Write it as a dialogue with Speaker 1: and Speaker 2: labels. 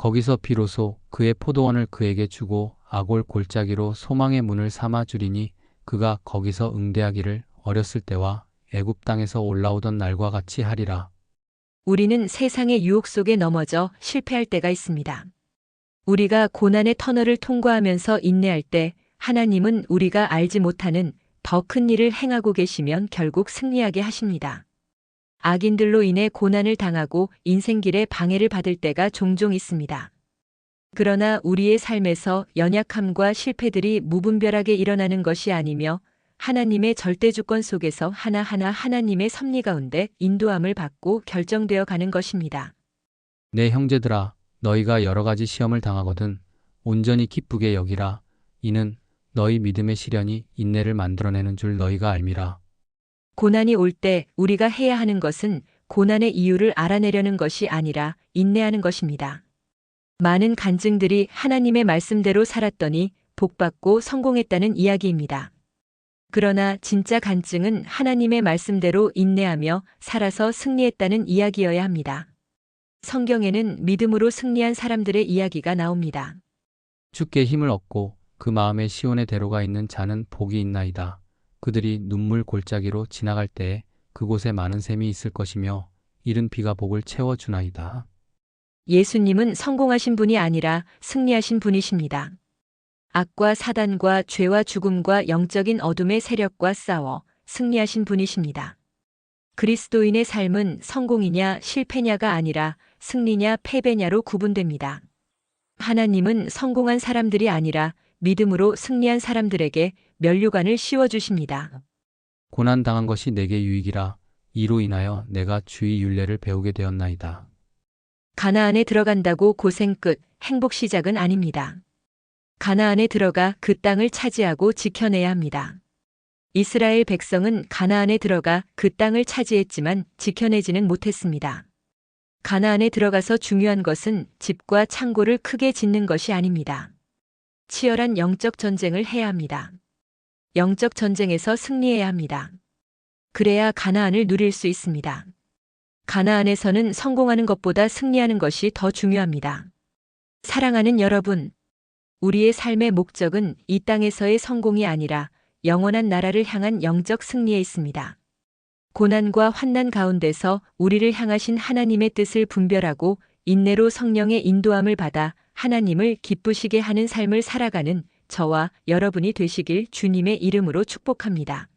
Speaker 1: 거기서 비로소 그의 포도원을 그에게 주고 아골 골짜기로 소망의 문을 삼아 주리니 그가 거기서 응대하기를 어렸을 때와 애굽 땅에서 올라오던 날과 같이 하리라.
Speaker 2: 우리는 세상의 유혹 속에 넘어져 실패할 때가 있습니다. 우리가 고난의 터널을 통과하면서 인내할 때 하나님은 우리가 알지 못하는 더 큰 일을 행하고 계시면 결국 승리하게 하십니다. 악인들로 인해 고난을 당하고 인생길에 방해를 받을 때가 종종 있습니다. 그러나 우리의 삶에서 연약함과 실패들이 무분별하게 일어나는 것이 아니며 하나님의 절대 주권 속에서 하나하나 하나님의 섭리 가운데 인도함을 받고 결정되어 가는 것입니다.
Speaker 1: 내 형제들아 너희가 여러 가지 시험을 당하거든 온전히 기쁘게 여기라 이는 너희 믿음의 시련이 인내를 만들어내는 줄 너희가 알미라.
Speaker 2: 고난이 올 때 우리가 해야 하는 것은 고난의 이유를 알아내려는 것이 아니라 인내하는 것입니다. 많은 간증들이 하나님의 말씀대로 살았더니 복받고 성공했다는 이야기입니다. 그러나 진짜 간증은 하나님의 말씀대로 인내하며 살아서 승리했다는 이야기여야 합니다. 성경에는 믿음으로 승리한 사람들의 이야기가 나옵니다.
Speaker 1: 주께 힘을 얻고 그 마음에 시온의 대로가 있는 자는 복이 있나이다. 그들이 눈물 골짜기로 지나갈 때에 그곳에 많은 샘이 있을 것이며 이른 비가 복을 채워 주나이다.
Speaker 2: 예수님은 성공하신 분이 아니라 승리하신 분이십니다. 악과 사단과 죄와 죽음과 영적인 어둠의 세력과 싸워 승리하신 분이십니다. 그리스도인의 삶은 성공이냐 실패냐가 아니라 승리냐 패배냐로 구분됩니다. 하나님은 성공한 사람들이 아니라 믿음으로 승리한 사람들에게 면류관을 씌워주십니다.
Speaker 1: 고난 당한 것이 내게 유익이라 이로 인하여 내가 주의 윤례를 배우게 되었나이다.
Speaker 2: 가나안에 들어간다고 고생 끝 행복 시작은 아닙니다. 가나안에 들어가 그 땅을 차지하고 지켜내야 합니다. 이스라엘 백성은 가나안에 들어가 그 땅을 차지했지만 지켜내지는 못했습니다. 가나안에 들어가서 중요한 것은 집과 창고를 크게 짓는 것이 아닙니다. 치열한 영적 전쟁을 해야 합니다. 영적 전쟁에서 승리해야 합니다. 그래야 가나안을 누릴 수 있습니다. 가나안에서는 성공하는 것보다 승리하는 것이 더 중요합니다. 사랑하는 여러분, 우리의 삶의 목적은 이 땅에서의 성공이 아니라 영원한 나라를 향한 영적 승리에 있습니다. 고난과 환난 가운데서 우리를 향하신 하나님의 뜻을 분별하고 인내로 성령의 인도함을 받아 하나님을 기쁘시게 하는 삶을 살아가는 저와 여러분이 되시길 주님의 이름으로 축복합니다.